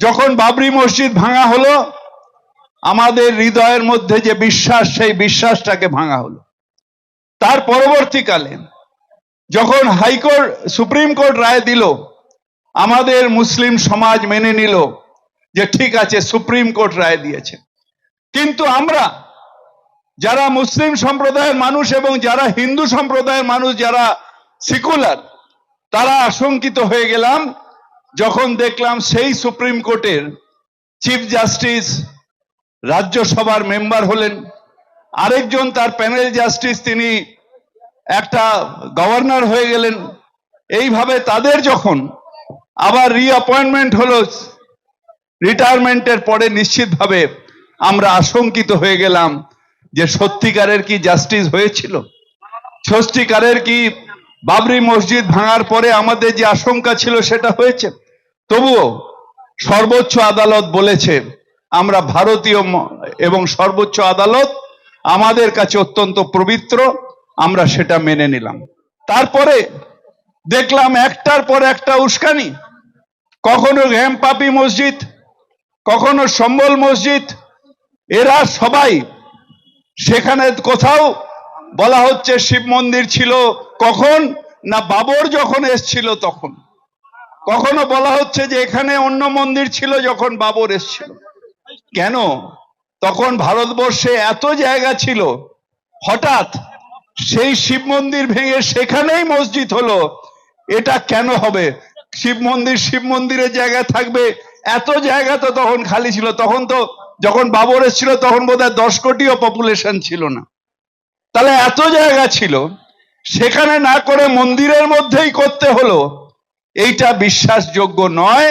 যখন বাবরি মসজিদ ভাঙা হলো, আমাদের হৃদয়ের মধ্যে যে বিশ্বাস, সেই বিশ্বাসটাকে ভাঙা হলো। তার পরবর্তীকালে, যখন হাইকোর্ট, সুপ্রিম কোর্ট রায় দিল, আমাদের মুসলিম সমাজ মেনে নিল যে ঠিক আছে, সুপ্রিম কোর্ট রায় দিয়েছে। কিন্তু আমরা, যারা মুসলিম সম্প্রদায়ের মানুষ এবং যারা হিন্দু সম্প্রদায়ের মানুষ, যারা সিকুলার, তারা আশঙ্কিত হয়ে গেলাম যখন দেখলাম সেই সুপ্রিম কোর্টের চিফ জাস্টিস, রাজ্যসভার মেম্বার হলেন, আরেকজন তার প্যানেল জাস্টিস তিনি একটা গভর্নর হয়ে গেলেন। এইভাবে তাদের যখন আবার রিঅ্যাপয়েন্টমেন্ট হলো, রিটায়ারমেন্টের পরে নিশ্চিতভাবে আমরা আশঙ্কিত হয়ে গেলাম যে সত্যিকারের কি জাস্টিস হয়েছিল? সত্যিকারের কি বাবরি মসজিদ ভাঙার পরে আমাদের যে আশঙ্কা ছিল সেটা হয়েছে। তবুও সর্বোচ্চ আদালত বলেছে, আমরা ভারতীয় এবং সর্বোচ্চ আদালত আমাদের কাছে অত্যন্ত পবিত্র, আমরা সেটা মেনে নিলাম। তারপরে দেখলাম একটার পর একটা উস্কানি। কখনো ঘ্যামপাপি মসজিদ, কখনো সম্বল মসজিদ, এরা সবাই সেখানে কোথাও বলা হচ্ছে শিব মন্দির ছিল কখন না বাবর যখন এসছিল তখন? কখনো বলা হচ্ছে যে এখানে অন্য মন্দির ছিল যখন বাবর এসছিল? কেন? তখন ভারতবর্ষে এত জায়গা ছিল, হঠাৎ সেই শিব মন্দির ভেঙে সেখানেই মসজিদ হলো, এটা কেন হবে? শিব মন্দির, শিব মন্দিরের জায়গায় থাকবে, এত জায়গা তো তখন খালি ছিল, তখন তো যখন বাবর এসেছিল তখন বোধ হয় দশ কোটিও পপুলেশন ছিল না। তাহলে এত জায়গা ছিল, সেখানে না করে মন্দিরের মধ্যেই করতে হলো। এইটা বিশ্বাসযোগ্য নয়।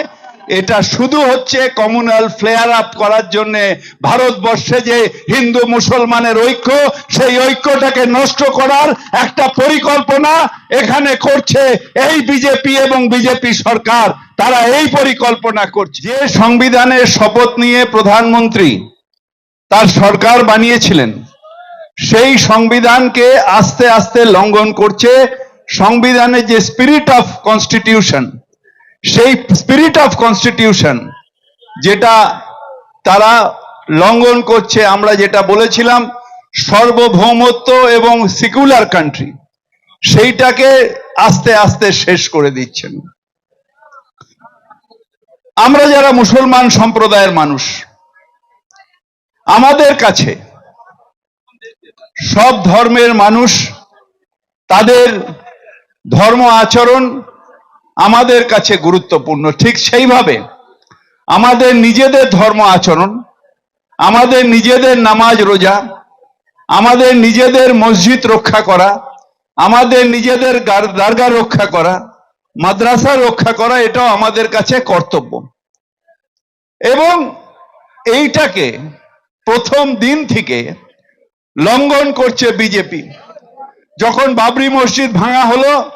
এটা শুধু হচ্ছে কমিউনাল ফ্লেয়ার আপ করার জন্য ভারতবর্ষে যে হিন্দু মুসলমানের ঐক্য, সেই ঐক্যটাকে নষ্ট করার একটা পরিকল্পনা এখানে করছে এই বিজেপি এবং বিজেপি সরকার। তারা এই পরিকল্পনা করছে। যে সংবিধানের শপথ নিয়ে প্রধানমন্ত্রী তার সরকার বানিয়েছিলেন সেই সংবিধানকে আস্তে আস্তে লঙ্ঘন করছে সংবিধানের যে স্পিরিট অফ কনস্টিটিউশন সেই স্পিরিট অফ কনস্টিটিউশন যেটা তারা লঙ্ঘন করছে, আমরা যেটা বলেছিলাম, সার্বভৌমত্ব এবং সিকুলার কান্ট্রি সেইটাকে আস্তে আস্তে শেষ করে দিচ্ছেন। আমরা যারা মুসলমান সম্প্রদায়ের মানুষ, আমাদের কাছে সব ধর্মের মানুষ তাদের ধর্ম আচরণ আমাদের কাছে গুরুত্বপূর্ণ। ঠিক সেইভাবে আমাদের নিজেদের ধর্ম আচরণ, আমাদের নিজেদের নামাজ রোজা, আমাদের নিজেদের মসজিদ রক্ষা করা, আমাদের নিজেদের দারগা রক্ষা করা, মাদ্রাসা রক্ষা করা, এটাও আমাদের কাছে কর্তব্য। এবং এইটাকে প্রথম দিন থেকে লঙ্ঘন করছে বিজেপি। যখন বাবরি মসজিদ ভাঙা হলো,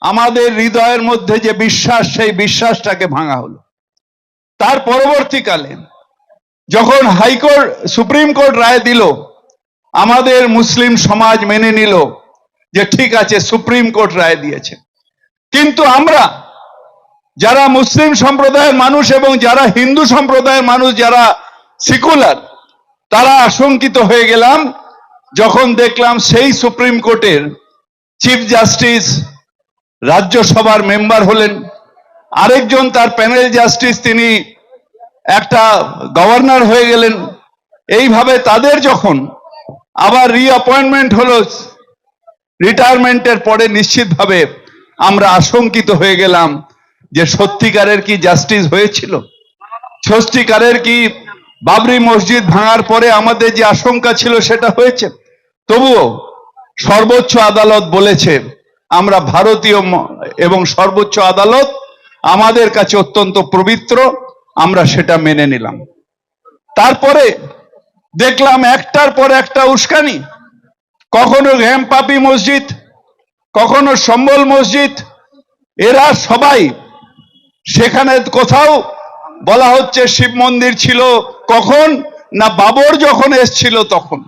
আমাদের হৃদয়ের মধ্যে যে বিশ্বাস, সেই বিশ্বাসটাকে ভাঙা হলো। তার পরবর্তীকালে, যখন হাইকোর্ট, সুপ্রিম কোর্ট রায় দিল, আমাদের মুসলিম সমাজ মেনে নিল যে ঠিক আছে, সুপ্রিম কোর্ট রায় দিয়েছে। কিন্তু আমরা, যারা মুসলিম সম্প্রদায়ের মানুষ এবং যারা হিন্দু সম্প্রদায়ের মানুষ, যারা সিকুলার তারা আশঙ্কিত হয়ে গেলাম, যখন দেখলাম সেই সুপ্রিম কোর্টের চিফ জাস্টিস রাজ্যসভার মেম্বার হলেন, আরেকজন তার প্যানেল জাস্টিস তিনি একটা গভর্নর হয়ে গেলেন। এইভাবে তাদের যখন আবার রিঅ্যাপয়েন্টমেন্ট হলো, রিটায়ারমেন্টের পরে নিশ্চিতভাবে আমরা আশঙ্কিত হয়ে গেলাম যে সত্যিকারের কি জাস্টিস হয়েছিল? সত্যিকারের কি বাবরি মসজিদ ভাঙার পরে আমাদের যে আশঙ্কা ছিল সেটা হয়েছে। তবুও সর্বোচ্চ আদালত বলেছে, আমরা ভারতীয় এবং সর্বোচ্চ আদালত আমাদের কাছে অত্যন্ত পবিত্র, আমরা সেটা মেনে নিলাম। তারপরে দেখলাম একটার পর একটা উস্কানি। কখনো ঘ্যামপাপি মসজিদ, কখনো সম্বল মসজিদ, এরা সবাই সেখানে কোথাও বলা হচ্ছে শিব মন্দির ছিল কখন না বাবর যখন এসছিল তখন?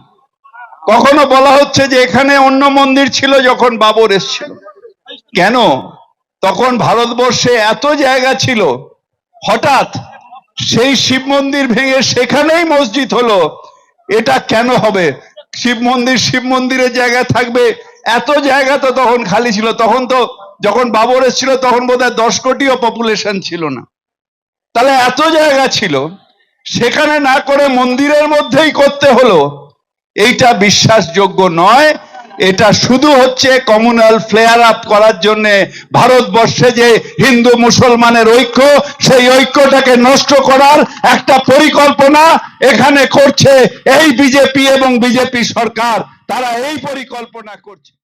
কখনো বলা হচ্ছে যে এখানে অন্য মন্দির ছিল যখন বাবর এসছিল? কেন? তখন ভারতবর্ষে এত জায়গা ছিল, হঠাৎ সেই শিব মন্দির ভেঙে সেখানেই মসজিদ হলো, এটা কেন হবে? শিব মন্দির, শিব মন্দিরের জায়গা থাকবে, এত জায়গা তো তখন খালি ছিল, তখন তো যখন বাবর এসেছিল তখন বোধহয় দশ কোটিও পপুলেশন ছিল না। তাহলে এত জায়গা ছিল, সেখানে না করে মন্দিরের মধ্যেই করতে হলো। এইটা বিশ্বাসযোগ্য নয়। এটা শুধু হচ্ছে কমিউনাল ফ্লেয়ার আপ করার জন্য ভারতবর্ষে যে হিন্দু মুসলমানের ঐক্য, সেই ঐক্যটাকে নষ্ট করার একটা পরিকল্পনা এখানে করছে এই বিজেপি এবং বিজেপি সরকার। তারা এই পরিকল্পনা করছে।